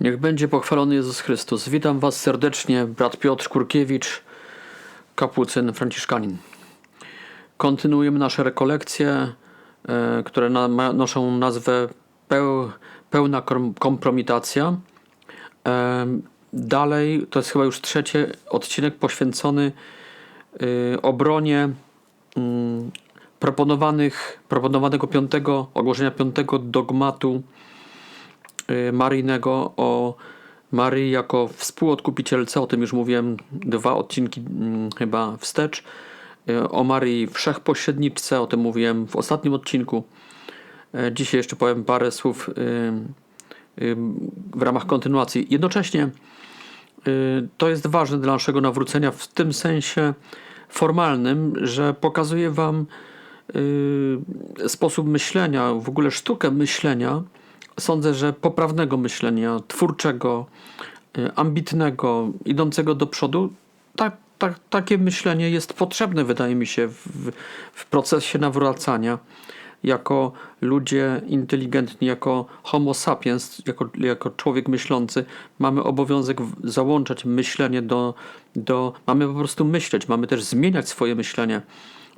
Niech będzie pochwalony Jezus Chrystus. Witam Was serdecznie, brat Piotr Kurkiewicz, kapucyn franciszkanin. Kontynuujemy nasze rekolekcje, e, które noszą nazwę peł, Pełna kom- kompromitacja. E, dalej, to jest chyba już trzeci odcinek poświęcony y, obronie mm, proponowanych, proponowanego piątego, ogłoszenia piątego dogmatu maryjnego o Maryi jako współodkupicielce, o tym już mówiłem dwa odcinki mm, chyba wstecz, y, o Maryi Wszechpośredniczce, o tym mówiłem w ostatnim odcinku. E, Dzisiaj jeszcze powiem parę słów y, y, w ramach kontynuacji. Jednocześnie y, to jest ważne dla naszego nawrócenia w tym sensie formalnym, że pokazuje Wam y, sposób myślenia, w ogóle sztukę myślenia. Sądzę, że poprawnego myślenia, twórczego, y, ambitnego, idącego do przodu. Tak, tak, takie myślenie jest potrzebne, wydaje mi się, w, w procesie nawracania. Jako ludzie inteligentni, jako homo sapiens, jako, jako człowiek myślący, mamy obowiązek załączać myślenie do, do. Mamy po prostu myśleć, mamy też zmieniać swoje myślenie.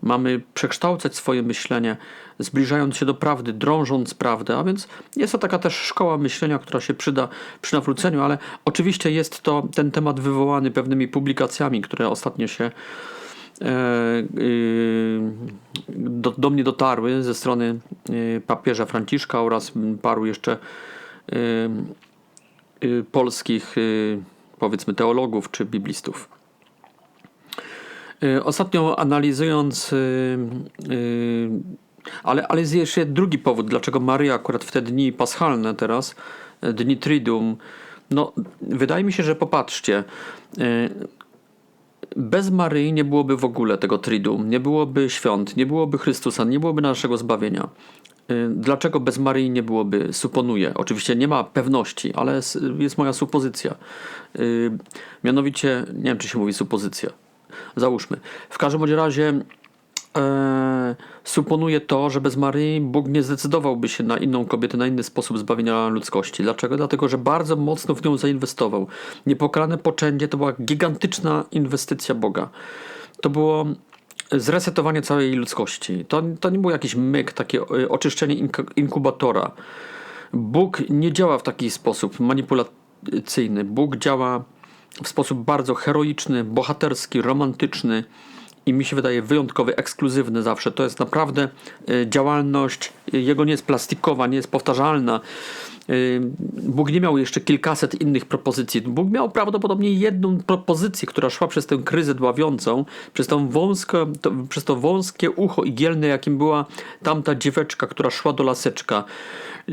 Mamy przekształcać swoje myślenie, zbliżając się do prawdy, drążąc prawdę, a więc jest to taka też szkoła myślenia, która się przyda przy nawróceniu, ale oczywiście jest to ten temat wywołany pewnymi publikacjami, które ostatnio się e, y, do, do mnie dotarły ze strony y, papieża Franciszka oraz paru jeszcze polskich, powiedzmy, teologów czy biblistów. Y, Ostatnio analizując, y, y, ale, ale jest jeszcze drugi powód, dlaczego Maria akurat w te dni paschalne teraz, dni Triduum, no wydaje mi się, że popatrzcie, bez Maryi nie byłoby w ogóle tego Triduum, nie byłoby świąt, nie byłoby Chrystusa, nie byłoby naszego zbawienia. Dlaczego bez Maryi nie byłoby? Suponuję. Oczywiście nie ma pewności, ale jest moja supozycja. Mianowicie, nie wiem czy się mówi supozycja. Załóżmy. W każdym bądź razie e, suponuję to, że bez Maryi Bóg nie zdecydowałby się na inną kobietę, na inny sposób zbawienia ludzkości. Dlaczego? Dlatego, że bardzo mocno w nią zainwestował. Niepokalane poczęcie to była gigantyczna inwestycja Boga. To było zresetowanie całej ludzkości. To, to nie był jakiś myk, takie e, oczyszczenie ink- inkubatora. Bóg nie działa w taki sposób manipulacyjny. Bóg działa w sposób bardzo heroiczny, bohaterski, romantyczny i mi się wydaje wyjątkowy, ekskluzywny zawsze. To jest naprawdę y, działalność, y, jego nie jest plastikowa, nie jest powtarzalna. Y, Bóg nie miał jeszcze kilkaset innych propozycji. Bóg miał prawdopodobnie jedną propozycję, która szła przez tę kryzę dławiącą, przez, tą to, przez to wąskie ucho igielne, jakim była tamta dzieweczka, która szła do laseczka,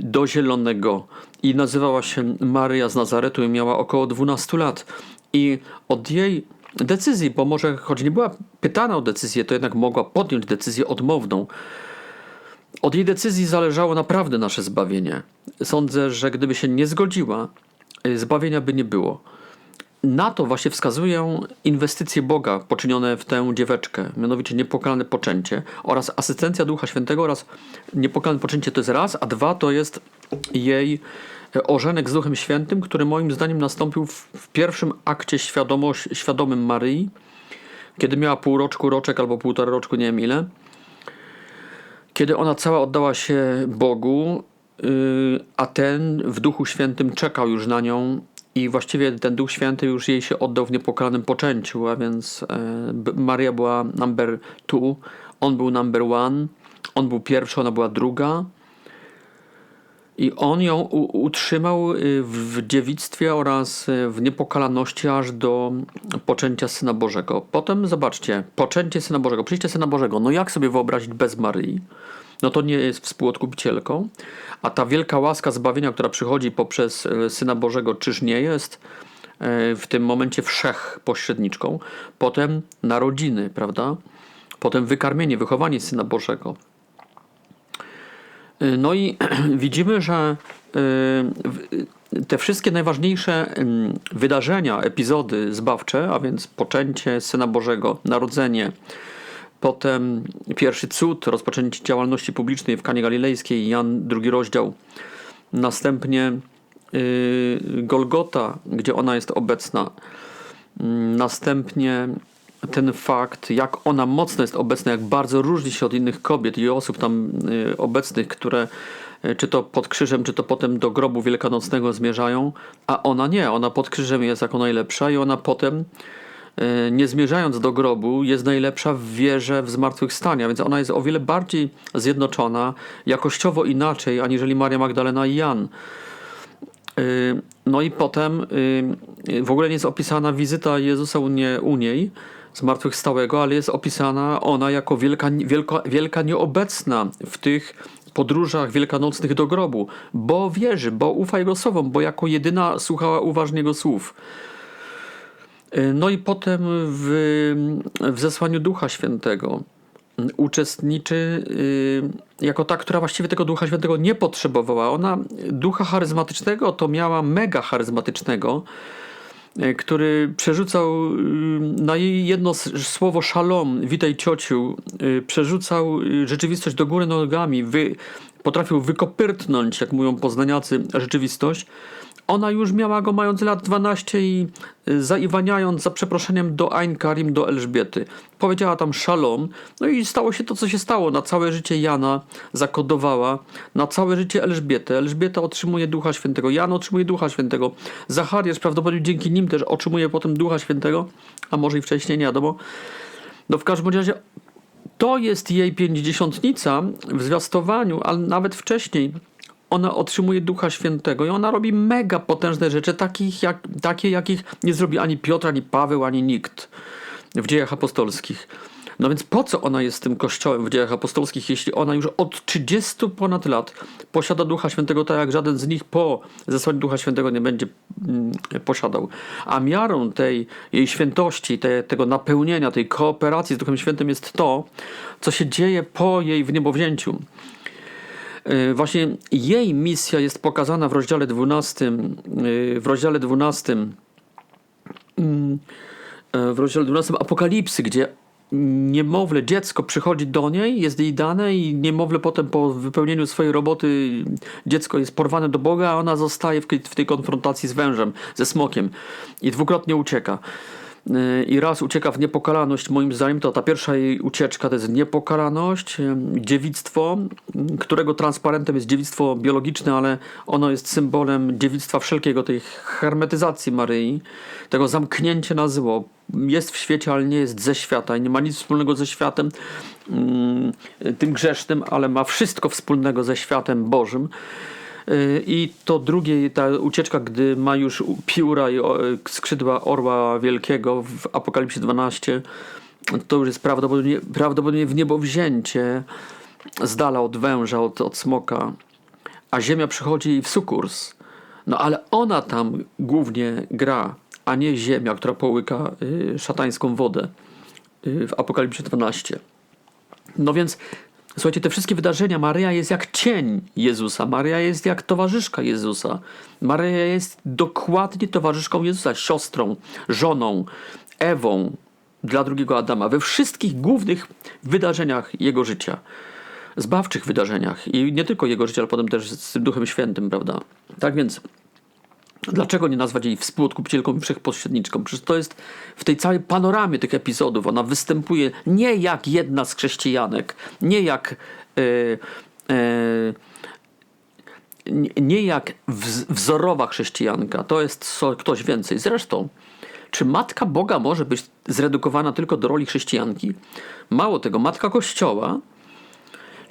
do zielonego i nazywała się Maryja z Nazaretu i miała około 12 lat. I od jej decyzji, bo może choć nie była pytana o decyzję, to jednak mogła podjąć decyzję odmowną. Od jej decyzji zależało naprawdę nasze zbawienie. Sądzę, że gdyby się nie zgodziła, y, zbawienia by nie było. Na to właśnie wskazują inwestycje Boga poczynione w tę dzieweczkę, mianowicie niepokalane poczęcie oraz asystencja Ducha Świętego oraz niepokalane poczęcie to jest raz, a dwa to jest jej e, ożenek z Duchem Świętym, który moim zdaniem nastąpił w, w pierwszym akcie świadomość, świadomym Maryi, kiedy miała pół roczku, roczek albo półtora roczku, nie wiem ile kiedy ona cała oddała się Bogu, yy, a ten w Duchu Świętym czekał już na nią i właściwie ten Duch Święty już jej się oddał w niepokalanym poczęciu, a więc e, Maria była number two, on był number one, on był pierwszy, ona była druga. I on ją utrzymał y, w dziewictwie oraz y, w niepokalaności aż do poczęcia Syna Bożego. Potem zobaczcie, poczęcie Syna Bożego, przyjście Syna Bożego. No jak sobie wyobrazić bez Maryi? No to nie jest współodkupicielką. A ta wielka łaska zbawienia, która przychodzi poprzez y, Syna Bożego, czyż nie jest y, w tym momencie wszech pośredniczką? Potem narodziny, prawda? Potem wykarmienie, wychowanie Syna Bożego. No i widzimy, że te wszystkie najważniejsze ym, wydarzenia, epizody zbawcze, a więc poczęcie Syna Bożego, narodzenie, potem pierwszy cud, rozpoczęcie działalności publicznej w Kanie Galilejskiej, Jan drugi rozdział, następnie y, Golgota, gdzie ona jest obecna. Mm, Następnie ten fakt, jak ona mocno jest obecna, jak bardzo różni się od innych kobiet i osób tam y, obecnych, które y, czy to pod krzyżem, czy to potem do grobu wielkanocnego zmierzają, a ona nie, ona pod krzyżem jest jako najlepsza i ona potem nie zmierzając do grobu, jest najlepsza w wierze w zmartwychwstania, więc ona jest o wiele bardziej zjednoczona, jakościowo inaczej, aniżeli Maria Magdalena i Jan. Y, No i potem y, w ogóle nie jest opisana wizyta Jezusa u, u niej, zmartwychwstałego, ale jest opisana ona jako wielka, wielka, wielka nieobecna w tych podróżach wielkanocnych do grobu, bo wierzy, bo ufa Jego słowom, bo jako jedyna słuchała uważnie Jego słów. Y, No i potem w, w zesłaniu Ducha Świętego uczestniczy y, jako ta, która właściwie tego Ducha Świętego nie potrzebowała. Ona ducha charyzmatycznego to miała mega charyzmatycznego, y, który przerzucał y, na jej jedno słowo szalom, witaj ciociu, y, przerzucał y, rzeczywistość do góry nogami, wy, potrafił wykopyrtnąć, jak mówią poznaniacy, rzeczywistość. Ona już miała go mając lat 12 i y, zaiwaniając za przeproszeniem do Ein Karim, do Elżbiety. Powiedziała tam szalom, no i stało się to, co się stało. Na całe życie Jana zakodowała, na całe życie Elżbiety. Elżbieta otrzymuje Ducha Świętego, Jan otrzymuje Ducha Świętego. Zachariasz prawdopodobnie dzięki nim też otrzymuje potem Ducha Świętego, a może i wcześniej, nie wiadomo. No w każdym razie to jest jej pięćdziesiątnica w zwiastowaniu, ale nawet wcześniej ona otrzymuje Ducha Świętego i ona robi mega potężne rzeczy, takich jak, takie jakich nie zrobi ani Piotr, ani Paweł, ani nikt w dziejach apostolskich. No więc po co ona jest tym kościołem w dziejach apostolskich, jeśli ona już od 30 ponad lat posiada Ducha Świętego, tak jak żaden z nich po zesłaniu Ducha Świętego nie będzie mm, posiadał. A miarą tej jej świętości, te, tego napełnienia, tej kooperacji z Duchem Świętym jest to, co się dzieje po jej wniebowzięciu. Y, Właśnie jej misja jest pokazana w rozdziale 12, y, w rozdziale 12 mm, e, w rozdziale 12 Apokalipsy, gdzie niemowlę, dziecko przychodzi do niej, jest jej dane i niemowlę potem po wypełnieniu swojej roboty dziecko jest porwane do Boga, a ona zostaje w tej konfrontacji z wężem, ze smokiem i dwukrotnie ucieka. I raz ucieka w niepokalaność, moim zdaniem to ta pierwsza jej ucieczka to jest niepokalaność, dziewictwo, którego transparentem jest dziewictwo biologiczne, ale ono jest symbolem dziewictwa wszelkiego, tej hermetyzacji Maryi, tego zamknięcia na zło. Jest w świecie, ale nie jest ze świata i nie ma nic wspólnego ze światem yy, tym grzesznym, ale ma wszystko wspólnego ze światem Bożym. I to drugie, ta ucieczka, gdy ma już pióra i skrzydła orła wielkiego w Apokalipsie 12, to już jest prawdopodobnie, prawdopodobnie w niebowzięcie z dala od węża, od, od smoka, a ziemia przychodzi w sukurs. No ale ona tam głównie gra, a nie ziemia, która połyka y, szatańską wodę y, w Apokalipsie 12. No więc, słuchajcie, te wszystkie wydarzenia, Maryja jest jak cień Jezusa, Maryja jest jak towarzyszka Jezusa. Maryja jest dokładnie towarzyszką Jezusa, siostrą, żoną, Ewą dla drugiego Adama, we wszystkich głównych wydarzeniach jego życia. Zbawczych wydarzeniach i nie tylko jego życia, ale potem też z Duchem Świętym, prawda? Tak więc Dlaczego nie nazwać jej współodkupicielką i wszechpośredniczką? Przecież to jest w tej całej panoramie tych epizodów. Ona występuje nie jak jedna z chrześcijanek, nie jak. e, e, nie- jak wz- wzorowa chrześcijanka. To jest ktoś więcej. Zresztą, czy matka Boga może być zredukowana tylko do roli chrześcijanki? Mało tego, matka Kościoła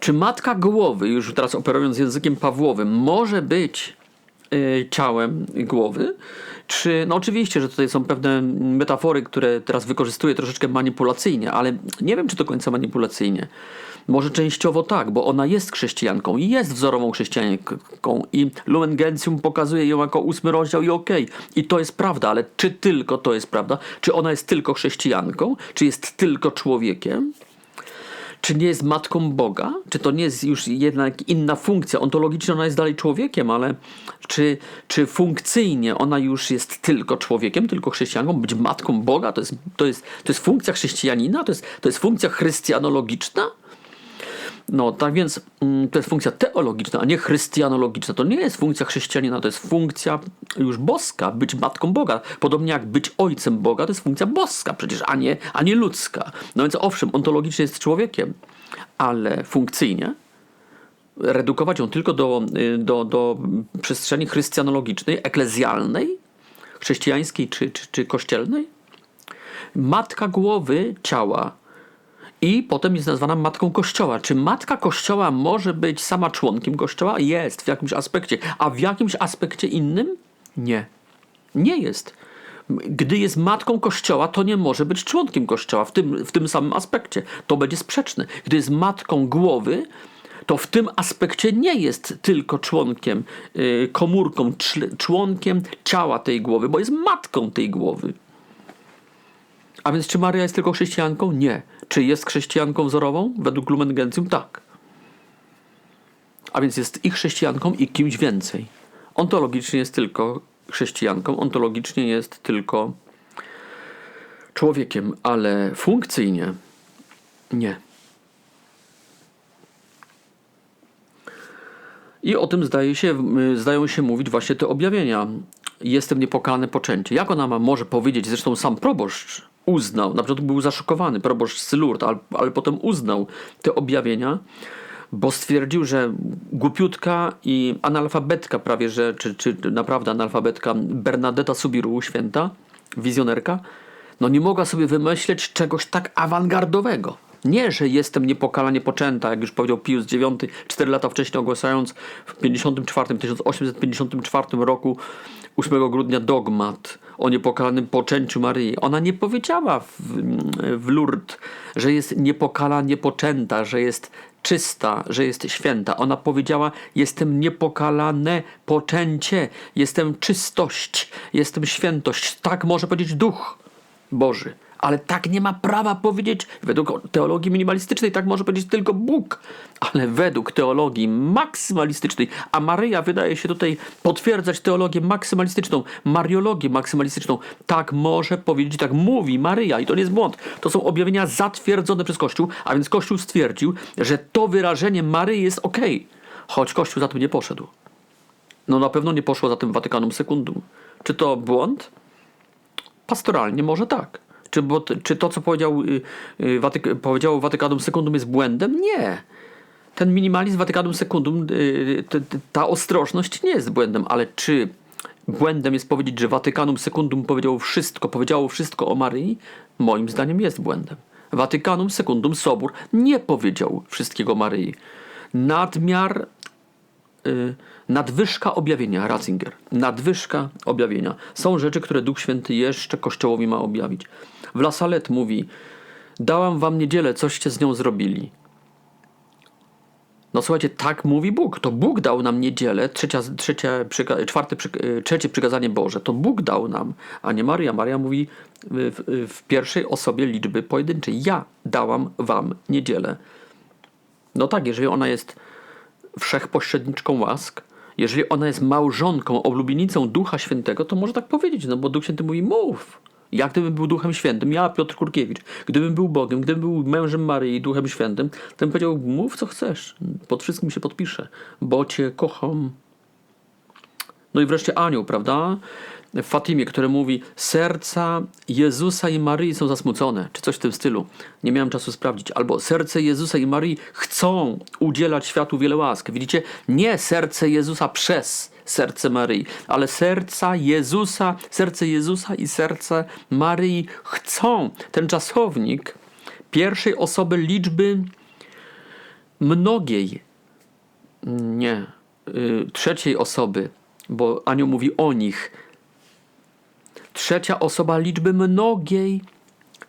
czy matka głowy, już teraz operując językiem Pawłowym, może być ciałem głowy? Czy, no oczywiście, że tutaj są pewne metafory, które teraz wykorzystuję troszeczkę manipulacyjnie, ale nie wiem, czy do końca manipulacyjnie. Może częściowo tak, bo ona jest chrześcijanką i jest wzorową chrześcijanką i Lumen Gentium pokazuje ją jako ósmy rozdział i okej. I to jest prawda, ale czy tylko to jest prawda? Czy ona jest tylko chrześcijanką? Czy jest tylko człowiekiem? Czy nie jest matką Boga? Czy to nie jest już jednak inna funkcja? Ontologicznie ona jest dalej człowiekiem, ale czy, czy funkcyjnie ona już jest tylko człowiekiem, tylko chrześcijanką? Być matką Boga to jest, to jest, to jest funkcja chrześcijanina? To jest, to jest funkcja chrystianologiczna? No, tak więc mm, to jest funkcja teologiczna, a nie chrystianologiczna. To nie jest funkcja chrześcijanina, to jest funkcja już boska, być matką Boga. Podobnie jak być ojcem Boga, to jest funkcja boska przecież, a nie, a nie ludzka. No więc owszem, ontologicznie jest człowiekiem, ale funkcyjnie redukować ją tylko do, y, do, do przestrzeni chrystianologicznej, eklezjalnej, chrześcijańskiej czy, czy, czy kościelnej. Matka głowy ciała i potem jest nazwana matką kościoła. Czy matka kościoła może być sama członkiem kościoła? Jest w jakimś aspekcie, a w jakimś aspekcie innym? Nie. Nie jest. Gdy jest matką kościoła, to nie może być członkiem kościoła w tym, w tym samym aspekcie. To będzie sprzeczne. Gdy jest matką głowy, to w tym aspekcie nie jest tylko członkiem, yy, komórką, członkiem ciała tej głowy, bo jest matką tej głowy. A więc czy Maria jest tylko chrześcijanką? Nie. Czy jest chrześcijanką wzorową? Według Lumen Gentium tak. A więc jest i chrześcijanką, i kimś więcej. Ontologicznie jest tylko chrześcijanką, ontologicznie jest tylko człowiekiem, ale funkcyjnie nie. I o tym zdaje się, zdają się mówić właśnie te objawienia. Jestem niepokalane poczęcie. Jak ona ma, może powiedzieć, zresztą sam proboszcz uznał, na początku był zaszokowany, proboszcz z ale, ale potem uznał te objawienia, bo stwierdził, że głupiutka i analfabetka prawie, że, czy, czy naprawdę analfabetka Bernadetta Subiru, święta, wizjonerka, no nie mogła sobie wymyśleć czegoś tak awangardowego. Nie, że jestem niepokalanie poczęta, jak już powiedział Pius IX, 4 lata wcześniej ogłaszając w 54, 1854 roku 8 grudnia dogmat o niepokalanym poczęciu Maryi. Ona nie powiedziała w, w Lourdes, że jest niepokalanie poczęta, że jest czysta, że jest święta. Ona powiedziała: Jestem niepokalane poczęcie, jestem czystość, jestem świętość. Tak może powiedzieć duch Boży. Ale tak nie ma prawa powiedzieć, według teologii minimalistycznej, tak może powiedzieć tylko Bóg. Ale według teologii maksymalistycznej, a Maryja wydaje się tutaj potwierdzać teologię maksymalistyczną, mariologię maksymalistyczną, tak może powiedzieć, tak mówi Maryja. I to nie jest błąd. To są objawienia zatwierdzone przez Kościół, a więc Kościół stwierdził, że to wyrażenie Maryi jest ok, choć Kościół za tym nie poszedł. No na pewno nie poszło za tym Watykanum Secundum. Czy to błąd? Pastoralnie może tak. Czy, bo, czy to, co powiedział, yy, Watyk powiedział Watykanum Secundum jest błędem? Nie. Ten minimalizm Watykanum Secundum, yy, ta ostrożność nie jest błędem, ale czy błędem jest powiedzieć, że Watykanum Secundum powiedziało wszystko, powiedziało wszystko o Maryi? Moim zdaniem jest błędem. Watykanum Secundum Sobór nie powiedział wszystkiego Maryi. Nadmiar yy, nadwyżka objawienia, Ratzinger, nadwyżka objawienia. Są rzeczy, które Duch Święty jeszcze Kościołowi ma objawić. W La Salette mówi, dałam wam niedzielę, coście z nią zrobili. No słuchajcie, tak mówi Bóg. To Bóg dał nam niedzielę, trzecia, trzecia, przyka, czwarte, trzecie przykazanie Boże. To Bóg dał nam, a nie Maria. Maria mówi w, w pierwszej osobie liczby pojedynczej. Ja dałam wam niedzielę. No tak, jeżeli ona jest wszechpośredniczką łask, jeżeli ona jest małżonką, oblubienicą Ducha Świętego, to może tak powiedzieć, no bo Duch Święty mówi mów. Ja gdybym był Duchem Świętym, ja Piotr Kurkiewicz, gdybym był Bogiem, gdybym był mężem Maryi i Duchem Świętym, to bym powiedział, mów co chcesz, pod wszystkim się podpiszę, bo Cię kocham. No i wreszcie anioł, prawda? W Fatimie, który mówi, serca Jezusa i Maryi są zasmucone, czy coś w tym stylu. Nie miałem czasu sprawdzić. Albo serce Jezusa i Maryi chcą udzielać światu wiele łask. Widzicie? Nie serce Jezusa przez serce Maryi, ale serca Jezusa, serce Jezusa i serce Maryi chcą. Ten czasownik pierwszej osoby liczby mnogiej, nie, yy, trzeciej osoby, bo Anioł mówi o nich. Trzecia osoba liczby mnogiej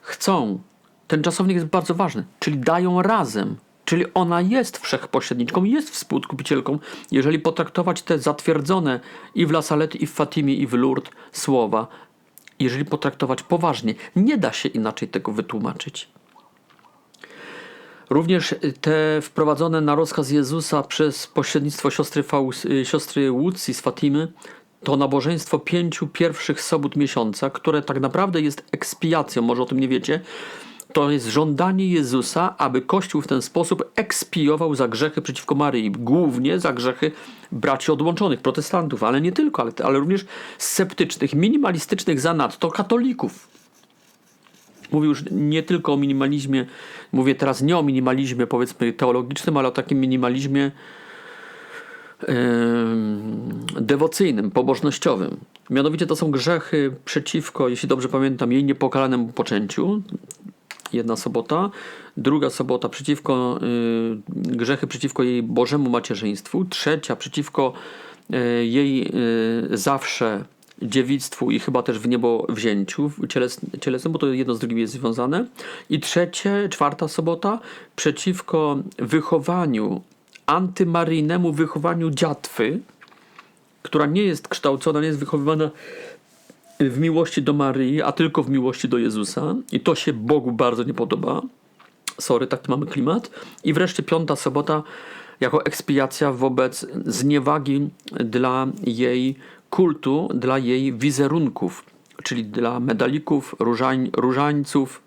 chcą. Ten czasownik jest bardzo ważny, czyli dają razem. Czyli ona jest wszechpośredniczką, jest współodkupicielką, jeżeli potraktować te zatwierdzone i w La Salette, i w Fatimie, i w Lourdes słowa, jeżeli potraktować poważnie. Nie da się inaczej tego wytłumaczyć. Również te wprowadzone na rozkaz Jezusa przez pośrednictwo siostry, Faust, siostry Łucji z Fatimy, to nabożeństwo pięciu pierwszych sobót miesiąca, które tak naprawdę jest ekspiacją, może o tym nie wiecie, to jest żądanie Jezusa, aby Kościół w ten sposób ekspiował za grzechy przeciwko Maryi, głównie za grzechy braci odłączonych, protestantów, ale nie tylko, ale, ale również sceptycznych, minimalistycznych zanadto katolików. Mówię już nie tylko o minimalizmie, mówię teraz nie o minimalizmie powiedzmy teologicznym, ale o takim minimalizmie dewocyjnym, pobożnościowym. Mianowicie to są grzechy przeciwko, jeśli dobrze pamiętam, jej niepokalanemu poczęciu. Jedna sobota. Druga sobota przeciwko y, grzechy przeciwko jej Bożemu macierzyństwu. Trzecia przeciwko y, jej y, zawsze dziewictwu i chyba też w niebo wzięciu cieles, cielesnym, bo to jedno z drugim jest związane. I trzecie, czwarta sobota przeciwko wychowaniu, antymaryjnemu wychowaniu dziatwy, która nie jest kształcona, nie jest wychowywana w miłości do Maryi, a tylko w miłości do Jezusa. I to się Bogu bardzo nie podoba. Sorry, taki mamy klimat. I wreszcie piąta sobota jako ekspiacja wobec zniewagi dla jej kultu, dla jej wizerunków, czyli dla medalików, różań, różańców,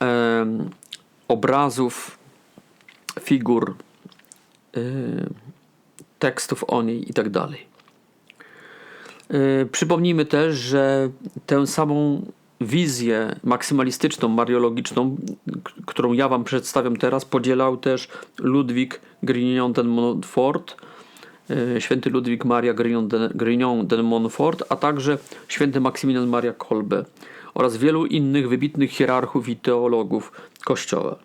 em, obrazów, figur, em, tekstów o niej i tak. Yy, Przypomnijmy też, że tę samą wizję maksymalistyczną, mariologiczną, którą ja Wam przedstawiam teraz, podzielał też Ludwik Grignon de Montfort, yy, święty Ludwik Maria Grignon de, Montfort, a także święty Maksymilian Maria Kolbe oraz wielu innych wybitnych hierarchów i teologów Kościoła.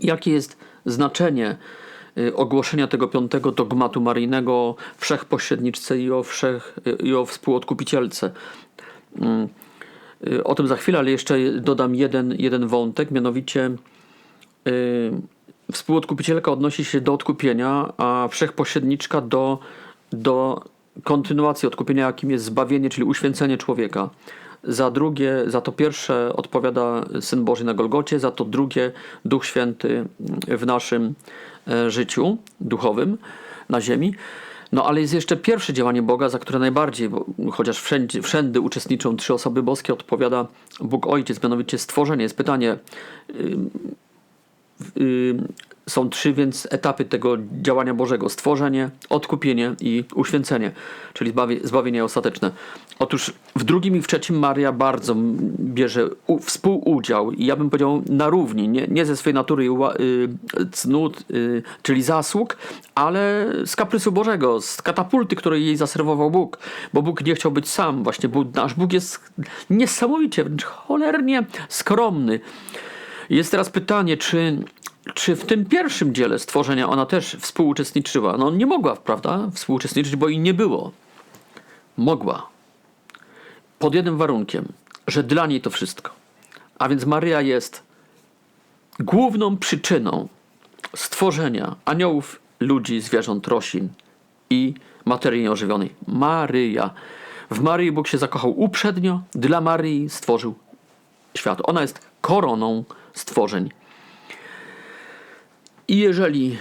Jakie jest znaczenie y, ogłoszenia tego piątego dogmatu maryjnego o wszechpośredniczce i o, wszech, y, i o współodkupicielce? Mm, O tym za chwilę, ale jeszcze dodam jeden, jeden wątek, mianowicie współodkupicielka odnosi się do odkupienia, a wszechpośredniczka do, do kontynuacji odkupienia, jakim jest zbawienie, czyli uświęcenie człowieka. Za drugie, za to pierwsze odpowiada Syn Boży na Golgocie, za to drugie Duch Święty w naszym e, życiu duchowym na ziemi. No ale jest jeszcze pierwsze działanie Boga, za które najbardziej, chociaż wszędzie, wszędy uczestniczą trzy osoby boskie, odpowiada Bóg Ojciec, mianowicie stworzenie. Jest pytanie, y, są trzy więc etapy tego działania Bożego: stworzenie, odkupienie i uświęcenie, czyli zbawie, zbawienie ostateczne. Otóż w drugim i w trzecim Maria bardzo bierze u, współudział i ja bym powiedział na równi, nie, nie ze swojej natury y, cnót, y, czyli zasług, ale z kaprysu Bożego, z katapulty, której jej zaserwował Bóg, bo Bóg nie chciał być sam. Właśnie Bóg, nasz Bóg jest niesamowicie, wręcz cholernie skromny. Jest teraz pytanie, czy, czy w tym pierwszym dziele stworzenia ona też współuczestniczyła? No nie mogła, prawda, współuczestniczyć, bo jej nie było. Mogła. Pod jednym warunkiem, że dla niej to wszystko. A więc Maryja jest główną przyczyną stworzenia aniołów, ludzi, zwierząt, roślin i materii nieożywionej. Maryja. W Maryi Bóg się zakochał uprzednio, dla Maryi stworzył świat. Ona jest koroną stworzeń. I jeżeli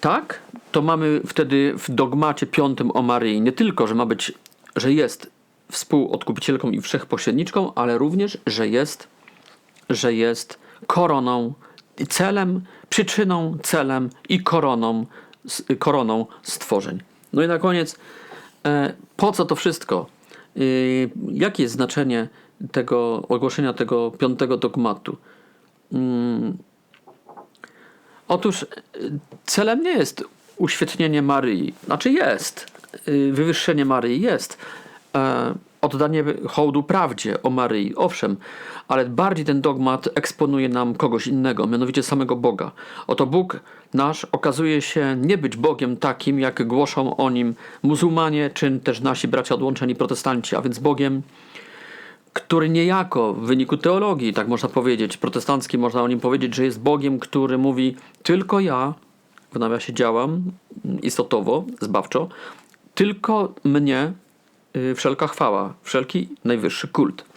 tak, to mamy wtedy w dogmacie piątym o Maryi nie tylko, że ma być, że jest współodkupicielką i wszechpośredniczką, ale również, że jest, że jest koroną, celem, przyczyną, celem i koroną, koroną stworzeń. No i na koniec, e, po co to wszystko? Y, Jakie jest znaczenie tego ogłoszenia tego piątego dogmatu? Otóż y, celem nie jest uświetnienie Maryi. Znaczy jest. Y, Wywyższenie Maryi jest. E, Oddanie hołdu prawdzie o Maryi. Owszem, ale bardziej ten dogmat eksponuje nam kogoś innego, mianowicie samego Boga. Oto Bóg nasz okazuje się nie być Bogiem takim, jak głoszą o nim muzułmanie, czy też nasi bracia odłączeni protestanci, a więc Bogiem, który niejako w wyniku teologii, tak można powiedzieć, protestanckiej można o nim powiedzieć, że jest Bogiem, który mówi tylko ja, w nawiasie działam istotowo, zbawczo, tylko mnie y, wszelka chwała, wszelki najwyższy kult.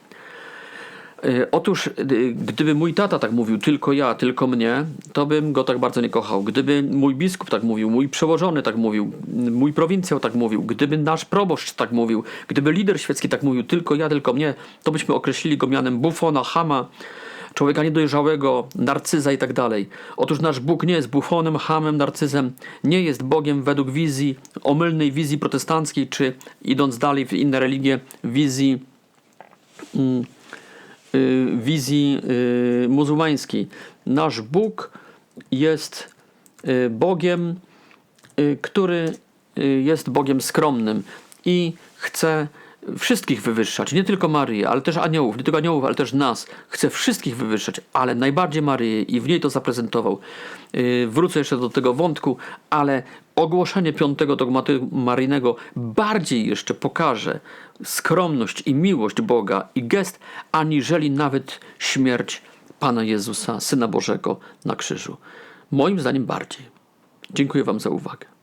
Y, Otóż, y, gdyby mój tata tak mówił, tylko ja, tylko mnie, to bym go tak bardzo nie kochał. Gdyby mój biskup tak mówił, mój przełożony tak mówił, mój prowincjał tak mówił, gdyby nasz proboszcz tak mówił, gdyby lider świecki tak mówił, tylko ja, tylko mnie, to byśmy określili go mianem bufona, chama, człowieka niedojrzałego, narcyza i tak dalej. Otóż nasz Bóg nie jest bufonem, hamem, narcyzem, nie jest Bogiem według wizji, omylnej wizji protestanckiej, czy idąc dalej w inne religie, wizji y, wizji y, muzułmańskiej. Nasz Bóg jest y, Bogiem, y, który y, jest Bogiem skromnym i chce wszystkich wywyższać, nie tylko Maryję, ale też aniołów, nie tylko aniołów, ale też nas. Chce wszystkich wywyższać, ale najbardziej Maryję i w niej to zaprezentował. Y, Wrócę jeszcze do tego wątku, ale ogłoszenie piątego dogmatu maryjnego bardziej jeszcze pokaże skromność i miłość Boga i gest, aniżeli nawet śmierć Pana Jezusa, Syna Bożego na krzyżu. Moim zdaniem bardziej. Dziękuję Wam za uwagę.